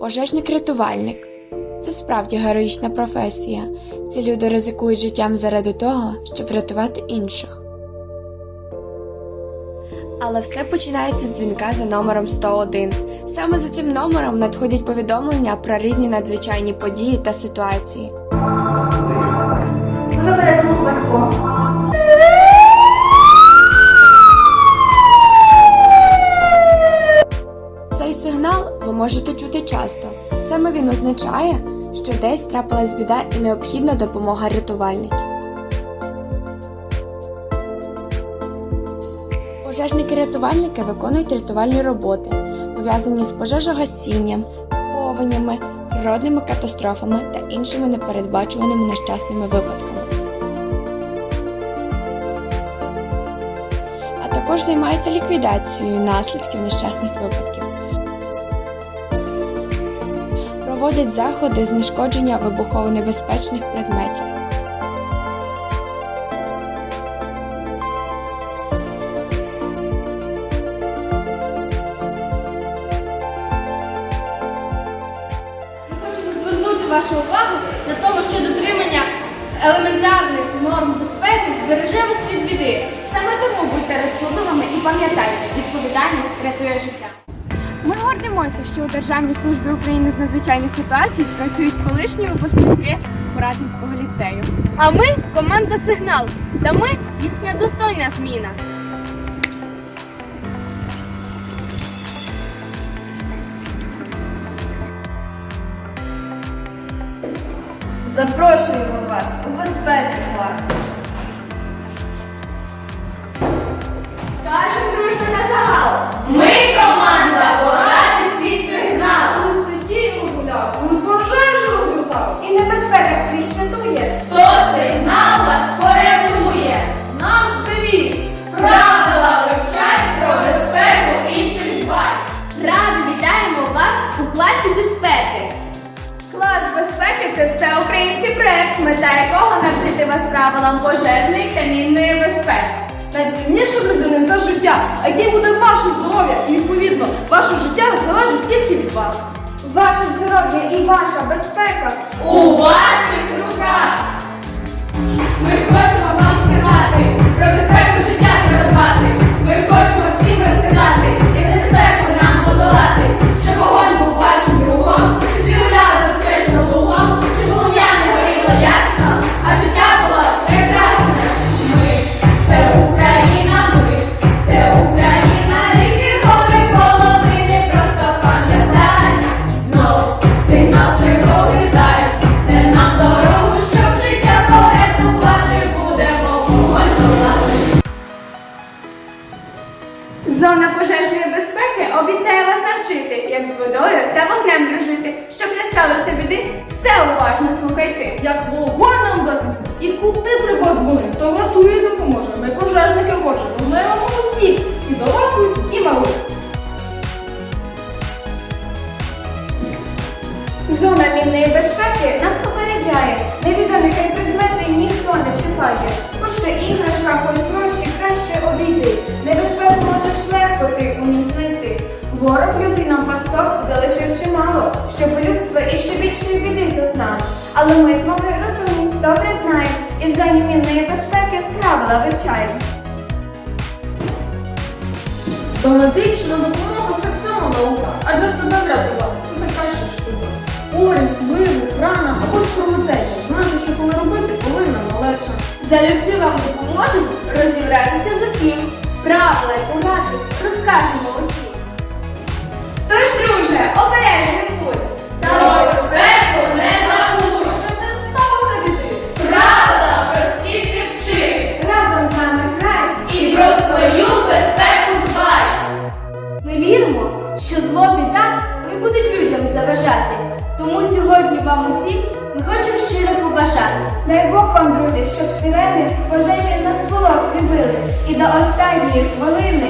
Пожежник-рятувальник це справді героїчна професія. Ці люди ризикують життям заради того, щоб врятувати інших. Але все починається з дзвінка за номером 101. Саме за цим номером надходять повідомлення про різні надзвичайні події та ситуації. Легко. Сигнал ви можете чути часто. Саме він означає, що десь трапилась біда і необхідна допомога рятувальників. Пожежники-рятувальники виконують рятувальні роботи, пов'язані з пожежогасінням, повенями, природними катастрофами та іншими непередбачуваними нещасними випадками. а також займаються ліквідацією наслідків нещасних випадків. Проводять заходи знешкодження вибухово-небезпечних предметів. Вашу увагу на тому, що дотримання елементарних норм безпеки збереже вас від біди. Саме тому будьте розсудливими і пам'ятайте, відповідальність рятує життя. Ми гордимося, що у Державній службі України з надзвичайних ситуацій працюють колишні випускники Поратинського ліцею. А ми команда Сигнал, та ми їхня достойна зміна. Запрошуємо вас у безпеки клас. Скажем дружно на загал! Проект, мета якого навчити вас правилам пожежної та мінної безпеки. Найцінніше в людини це життя, а яке буде ваше здоров'я, і відповідно ваше життя залежить тільки від вас. Ваше здоров'я і ваша безпека У ваших руках. Ми навчити, як з водою та вогнем дружити. Щоб не сталося біди, все уважно слухайте. Як вогонь нам захистить і куди треба дзвонити, то врятує і допоможе. Ми пожежники хочемо, знаємо усіх, і дорослих, лютий залишив чимало, щоб людство іще більшої біди зазнало. Але ми з вами розумні, добре знаємо, і в зоні мінної безпеки правила вивчаємо. Донатична допомога це все наука, адже себе врятувати це така ще штука. Поріз, вибух, рана або ж кровотеча. Знати, що коли робити, повинна малеча. Залюбки вам допоможемо розібратися з усім. Правила й поради розкажемо друже, обережним будь. Про безпеку не забудь. Щоб не сталося біди. Правила прості ти вчи. Разом з нами край. І про свою безпеку дбай. Ми віримо, що зло біда не будуть людям заважати. Тому сьогодні вам усім ми хочемо щиро побажати. Дай Бог вам, друзі, щоб сирени пожежі на сполох не били. І до останньої хвилини